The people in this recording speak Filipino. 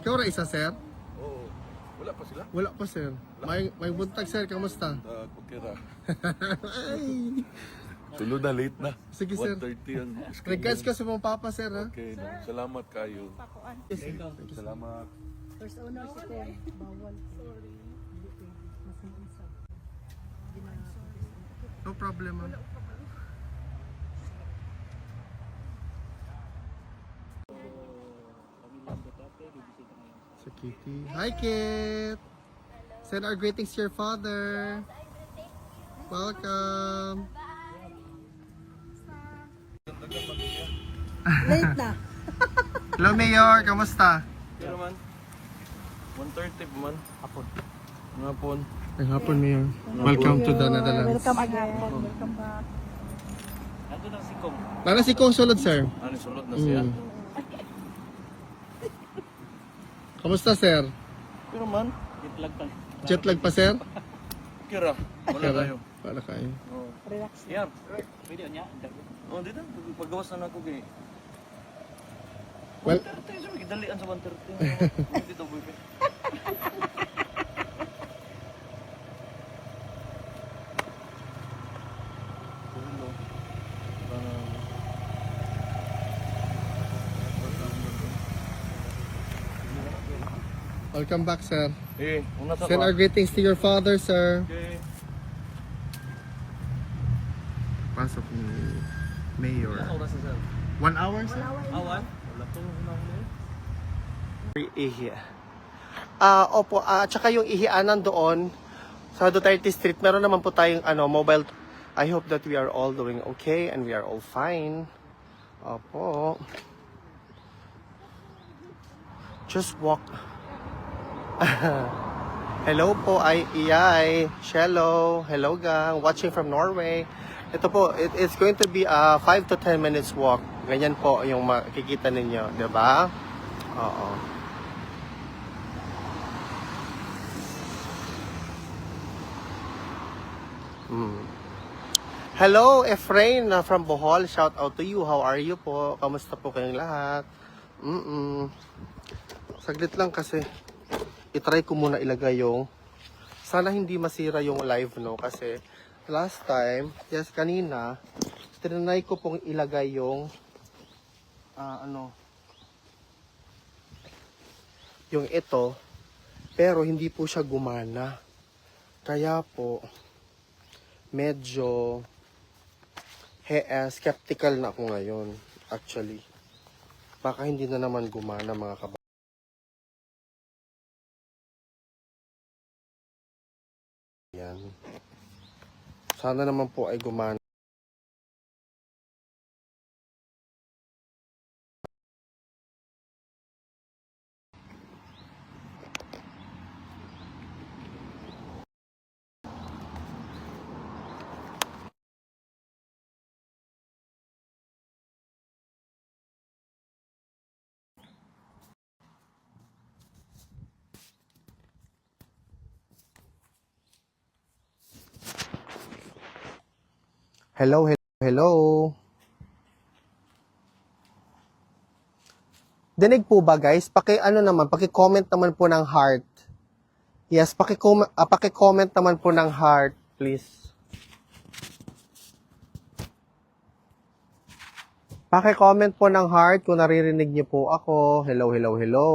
Ikaw ra isa, sir? Oo. Wala pa sila. Wala pa, sir. May, may buntag, sir. Kamusta? Uh, kukira. Ay. Sulod na, late na. Sige, sir. 1.30 ang Regards ka sa mga papa, sir, ha? Okay, no. salamat kayo. Yes, sir. Salamat. First owner si Ken, bawal. Sorry. No problem, ma'am. Sa Kitty. Hi, Kit! Send our greetings to your father. Welcome. Late na. Hello, Mayor. Kamusta? Pero man, 1.30 pa man. Hapon. Hapon. Ay, hapon, Mayor. Welcome to the Netherlands. Welcome again. Welcome back. Nandun ang sikong. Para si Kong sulod, sir. Ano, sulod na siya. Mm. Kamusta, sir? Pero man, Gitlag pa. Jet lag pa, sir? kira. Wala kayo. Wala kayo. Oo. Relax. Yan. Pwede niya. Oh, dito. Paggawas na ako kay... Well, 1.30 siya. Dalian sa 1.30. Dito, boyfriend. Hello. Parang- welcome back, sir. Eh, una sa Send our greetings to your father, sir. Okay. Pasok ni Mayor. Oras na sir. One hour, sir? Awan? Wala to. Ihi. Ah, opo, ah, tsaka yung ihianan doon sa Duterte Street, meron naman po tayong ano, mobile. I hope that we are all doing okay and we are all fine. Opo. Just walk. Hello po, ay Iyay, Shello, hello gang, watching from Norway. Ito po, it, it's going to be a 5 to 10 minutes walk. Ganyan po yung makikita ninyo, 'di ba? Oo. Mm. Hello, Efrain from Bohol. Shout out to you. How are you po? Kamusta po kayong lahat? Mm-mm. Saglit lang kasi itry ko muna ilagay yung sana hindi masira yung live no kasi last time, yes kanina, tinanay ko pong ilagay yung ah, ano yung ito pero hindi po siya gumana. Kaya po medyo he, skeptical na ako ngayon actually. Baka hindi na naman gumana mga kaba. Sana naman po ay gumana. Hello, hello, hello. Dinig po ba guys? Paki ano naman, paki-comment naman po ng heart. Yes, paki-comment ah, paki-comment naman po ng heart, please. Paki-comment po ng heart kung naririnig niyo po ako. Hello, hello, hello.